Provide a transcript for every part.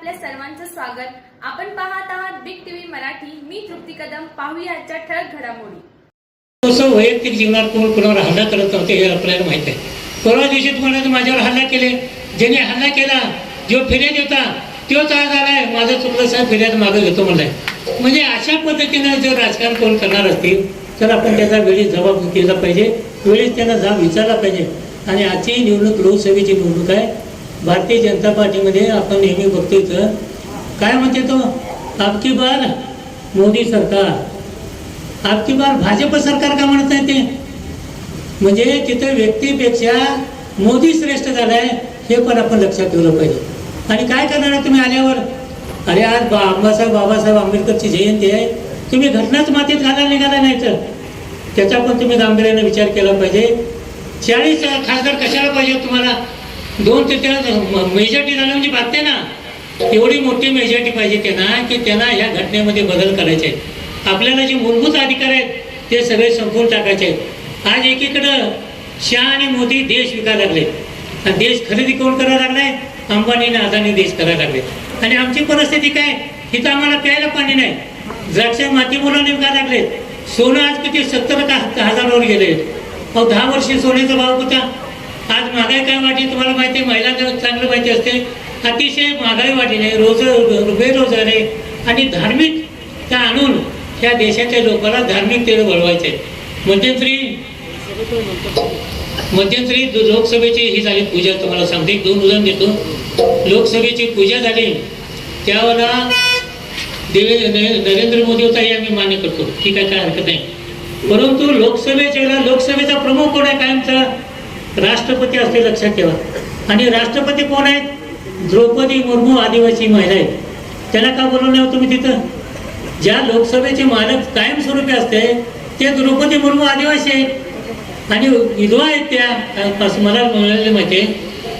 आपल्या सर्वांचं स्वागत. आपण पाहत आहात बिग टीव्ही मराठी. मी तृप्ती कदम. पाहूया आजच्या ठळक घडामोडी. असं वैयक्तिक जीवनात कोण कोणावर हल्ला करत नव्हते हे आपल्याला माहीत आहे. परवा दिवशी तुम्हाला माझ्यावर हल्ला केले. ज्याने हल्ला केला जो फिर्याद होता तोच आज आलाय. माझं चुकलं साहेब फिर्याद मागं घेतो म्हणलाय. म्हणजे अशा पद्धतीनं जर राजकारण कोण करणार असतील तर आपण त्याचा वेळीच जबाब दिला पाहिजे. वेळीच त्यांना जाब विचारला पाहिजे. आणि आजची निवडणूक लोकसभेची निवडणूक आहे. भारतीय जनता पार्टीमध्ये आपण नेहमी बघतोय तर. काय म्हणते तो? आपकी बार मोदी सरकार. आपकी बार भाजप सरकार का म्हणत नाही ते? म्हणजे तिथं व्यक्तीपेक्षा मोदी श्रेष्ठ झालाय हे पण आपण लक्षात ठेवलं पाहिजे. आणि काय करणार आहे तुम्ही आल्यावर? अरे आज बा आंबासाहेब बाबासाहेब आंबेडकरची जयंती आहे. तुम्ही घटनाच मातीत घालायला निघाला नाही तर. त्याचा पण तुम्ही गांभीर्याने विचार केला पाहिजे. चाळीस खासदार कशाला पाहिजे तुम्हाला? दोन ते मेजॉरिटी झालं म्हणजे भागते ना. एवढी मोठी मेजॉरिटी पाहिजे त्यांना की त्यांना ह्या घटनेमध्ये बदल करायचे. आहेत आपल्याला जे मूलभूत अधिकार आहेत ते सगळे संपवून टाकायचे. आहेत आज एकीकडं शहा आणि मोदी देश विकायला लागले. आणि देश खरेदी कोण करायला लागलाय? अंबानी आणि अदानी देश करायला लागले. आणि आमची परिस्थिती काय? इथं आम्हाला प्यायला पाणी नाही. द्राक्ष माती मुलांनी विकायला लागले. सोनं आज किती? सत्तर का हजारावर गेले. अहो दहा वर्षी सोन्याचा भाव होता. आज महागाई काय वाटली तुम्हाला माहिती आहे? महिलांना चांगलं माहिती असते. अतिशय महागाई वाढली नाही रोज बेरोजगारी आणि धार्मिक त्या आणून त्या देशाच्या लोकांना धार्मिकतेने वळवायचे मध्यंतरी मध्यंतरी लोकसभेची ही झाली पूजा तुम्हाला सांगते. दोन उदाहरण देतो. लोकसभेची पूजा झाली. त्यावेळेला देवे नरेंद्र मोदी होता हे आम्ही मान्य करतो. ठीक आहे काय हरकत नाही. परंतु लोकसभेच्या लोकसभेचा प्रमुख कोण आहे कायमचा? राष्ट्रपती असते लक्षात ठेवा. आणि राष्ट्रपती कोण आहेत? द्रौपदी मुर्मू आदिवासी महिला आहेत. त्याला का बोलवलं नाही हो तुम्ही तिथं? ज्या लोकसभेचे मालक कायमस्वरूपी असते ते द्रौपदी मुर्मू आदिवासी आहेत. आणि विधवा आहेत त्या असं मला मिळालेलं माहिती आहे.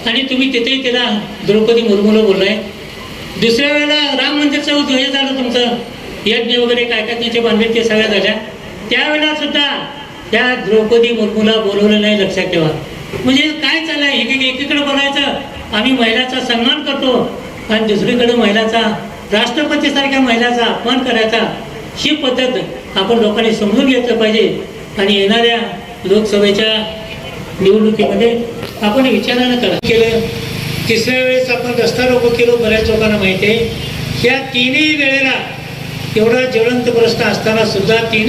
आणि तुम्ही तिथेही त्याला द्रौपदी मुर्मूला बोललाय. दुसऱ्या वेळेला राम मंदिरचं हे झालं तुमचं. यज्ञ वगैरे काय काय त्याचे बांधले ते सगळ्या झाल्या. त्यावेळेला सुद्धा त्या द्रौपदी मुर्मूला बोलवलं नाही लक्षात ठेवा. म्हणजे काय चाललंय? एक एकीकडे बघायचं आम्ही महिलाचा सन्मान करतो आणि दुसरीकडे महिलाचा राष्ट्रपतीसारख्या महिलाचा अपमान करायचा. ही पद्धत आपण लोकांनी समजून घेतलं पाहिजे. आणि येणाऱ्या लोकसभेच्या निवडणुकीमध्ये आपण विचारानं करा. केलं. तिसऱ्या वेळेस आपण रस्ता केलो बऱ्याच लोकांना माहिती आहे. या तिन्ही वेळेला एवढा ज्वलंत प्रश्न असताना सुद्धा तिन्ही